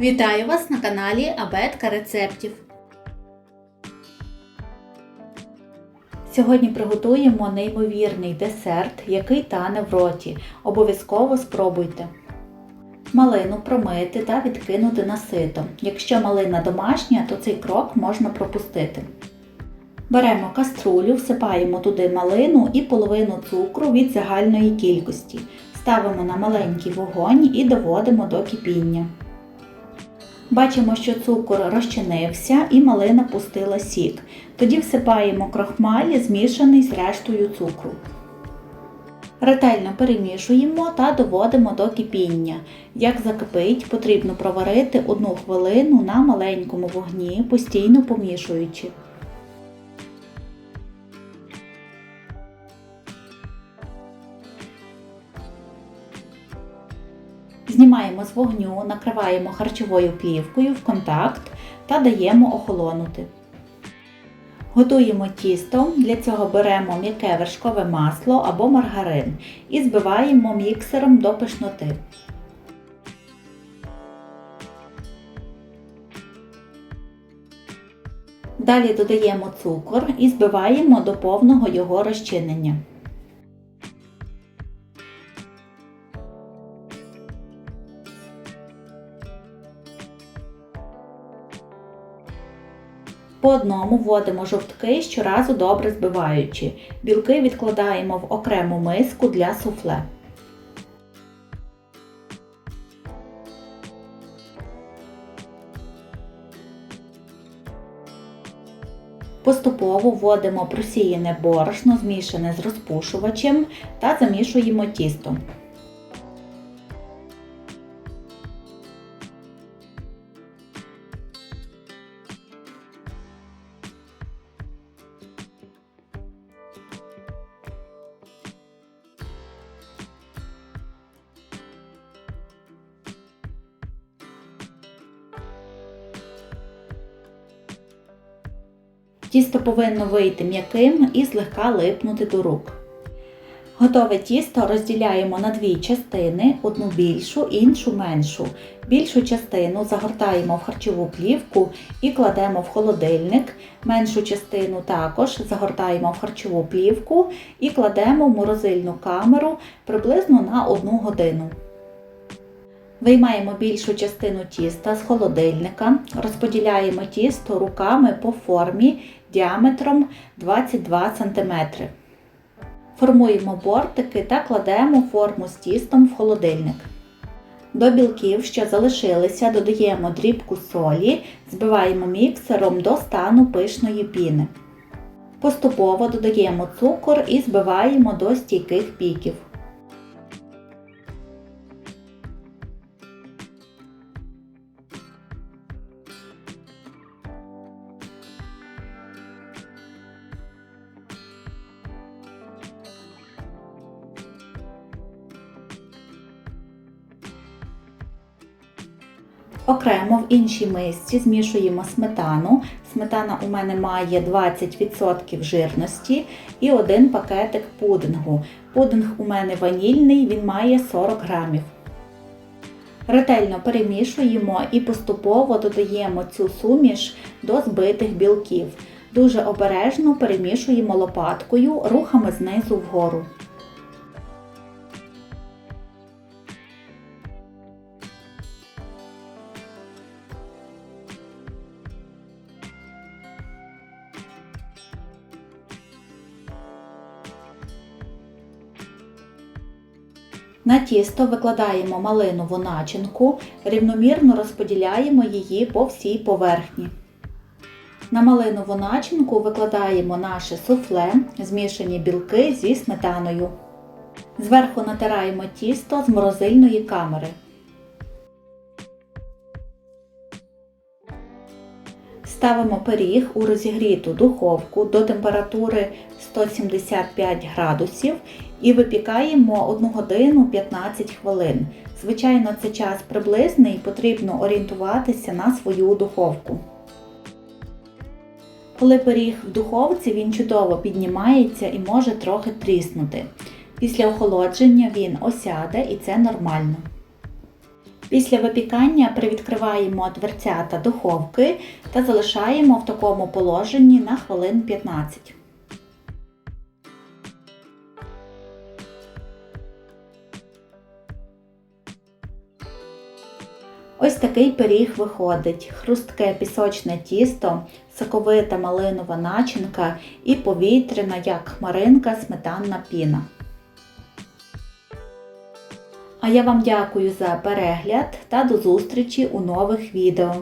Вітаю вас на каналі Абетка рецептів. Сьогодні приготуємо неймовірний десерт, який тане в роті. Обов'язково спробуйте. Малину промити та відкинути на сито. Якщо малина домашня, то цей крок можна пропустити. Беремо каструлю, всипаємо туди малину і половину цукру від загальної кількості. Ставимо на маленький вогонь і доводимо до кипіння. Бачимо, що цукор розчинився і малина пустила сік. Тоді всипаємо крохмаль, змішаний з рештою цукру. Ретельно перемішуємо та доводимо до кипіння. Як закипить, потрібно проварити 1 хвилину на маленькому вогні, постійно помішуючи. Знімаємо з вогню, накриваємо харчовою плівкою в контакт та даємо охолонути. Готуємо тісто, для цього беремо м'яке вершкове масло або маргарин і збиваємо міксером до пишноти. Далі додаємо цукор і збиваємо до повного його розчинення. По одному вводимо жовтки, щоразу добре збиваючи. Білки відкладаємо в окрему миску для суфле. Поступово вводимо просіяне борошно, змішане з розпушувачем та замішуємо тісто. Тісто повинно вийти м'яким і злегка липнути до рук. Готове тісто розділяємо на дві частини, одну більшу, іншу меншу. Більшу частину загортаємо в харчову плівку і кладемо в холодильник. Меншу частину також загортаємо в харчову плівку і кладемо в морозильну камеру приблизно на 1 годину. Виймаємо більшу частину тіста з холодильника, розподіляємо тісто руками по формі діаметром 22 см. Формуємо бортики та кладемо форму з тістом в холодильник. До білків, що залишилися, додаємо дрібку солі, збиваємо міксером до стану пишної піни. Поступово додаємо цукор і збиваємо до стійких піків. Окремо в іншій мисці змішуємо сметану. Сметана у мене має 20% жирності і один пакетик пудингу. Пудинг у мене ванільний, він має 40 грамів. Ретельно перемішуємо і поступово додаємо цю суміш до збитих білків. Дуже обережно перемішуємо лопаткою рухами знизу вгору. На тісто викладаємо малинову начинку, рівномірно розподіляємо її по всій поверхні. На малинову начинку викладаємо наше суфле, змішані білки зі сметаною. Зверху натираємо тісто з морозильної камери. Ставимо пиріг у розігріту духовку до температури 175 градусів і випікаємо 1 годину 15 хвилин. Звичайно, це час приблизний, потрібно орієнтуватися на свою духовку. Коли пиріг в духовці, він чудово піднімається і може трохи тріснути. Після охолодження він осяде і це нормально. Після випікання привідкриваємо дверцята духовки та залишаємо в такому положенні на хвилин 15. Ось такий пиріг виходить: хрустке пісочне тісто, соковита малинова начинка і повітряна, як хмаринка, сметанна піна. А я вам дякую за перегляд та до зустрічі у нових відео.